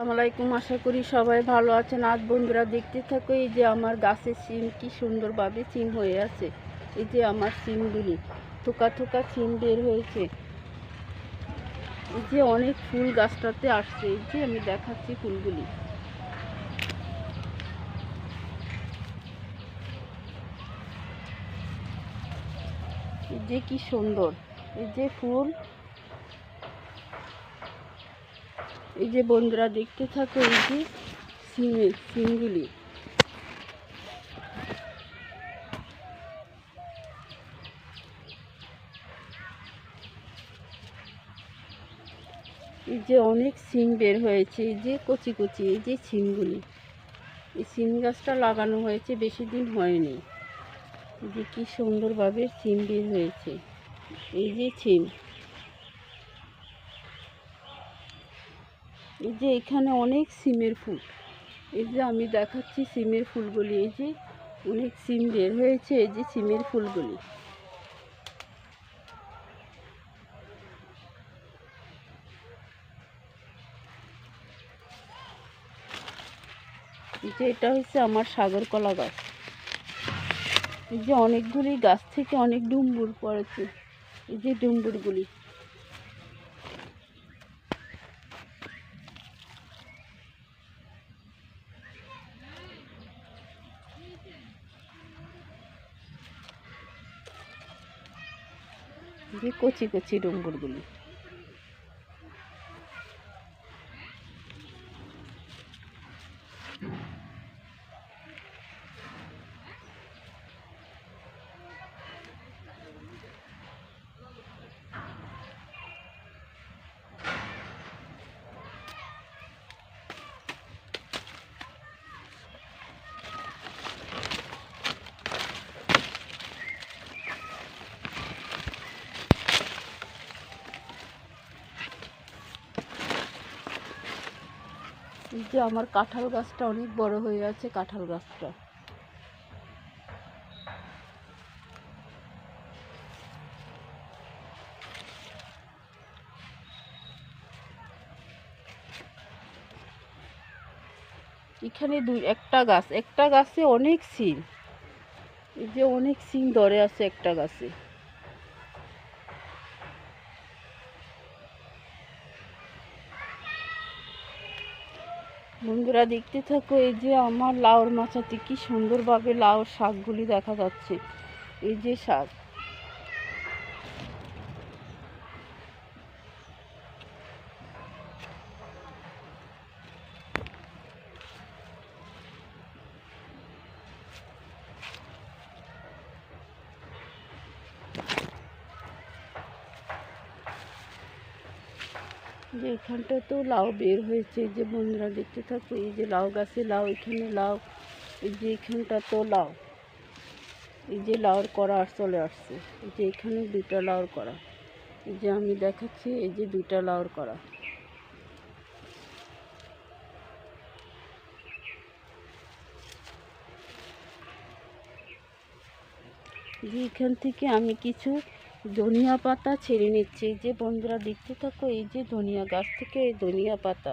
আসসালামাইকুম আশা করি সবাই ভালো আছেন। আজ বন্ধুরা দেখতে থাকো, এই যে আমার গাছের সিম, কি সুন্দরভাবে সিম হয়ে আছে। এই যে আমার সিমগুলি, থোকা থোকা সিম বের হয়েছে। এই যে অনেক ফুল গাছটাতে আসছে, এই যে আমি দেখাচ্ছি ফুলগুলি। এই যে কি সুন্দর, এই যে ফুল এই যে বন্ধুরা দেখতে থাকো, এই যে সিমের সিমগুলি এই যে অনেক সিম বের হয়েছে, এই যে কচি কচি, এই যে সিমগুলি এই সিম গাছটা লাগানো হয়েছে, বেশি দিন হয়নি। যে কী সুন্দরভাবে সিম বের হয়েছে। এই যে সিম। এই যে এখানে অনেক সিমের ফুল। এই যে আমি দেখাচ্ছি সিমের ফুলগুলি। এই যে অনেক সিম বের হয়েছে, এই যে সিমের ফুলগুলি। এই যে এটা হচ্ছে আমার সাগর কলা গাছ। এই যে অনেকগুলি গাছ থেকে অনেক ডুম্বুর পড়েছে। এই যে ডুম্বুরগুলি। যে কচি কচি ডুম্বুরগুলি এই যে আমার কাঁঠাল গাছটা অনেক বড় হয়ে আছে কাঁঠাল গাছটা। এখানে দুই, একটা গাছ, একটা গাছে অনেক সিম এই যে অনেক সিম ধরে আছে একটা গাছে। বন্ধুরা দেখতে থাকো, এই যে আমার লাউর মাচাতে কি সুন্দরভাবে লাউর শাকগুলি দেখা যাচ্ছে। এই যে শাক। যে এখানটা তো লাউ বের হয়েছে, যে বন্ধুরা দেখতে থাকো, এই যে লাউ গাছে লাউ, এখানে লাউ, এই যে এখানটা তো লাউ, এই যে লাউর করা আর চলে আসছে, এই যে এখানে দুটা লাউর করা এই যে আমি দেখাচ্ছি, এই যে দুটা লাউর করা যে এখান থেকে আমি কিছু ধনিয়া পাতা ছেড়ে নিচ্ছে। যে বন্ধুরা, দেখতে থাকো, এই যে ধনিয়া গাছ থেকে এই ধনিয়া পাতা।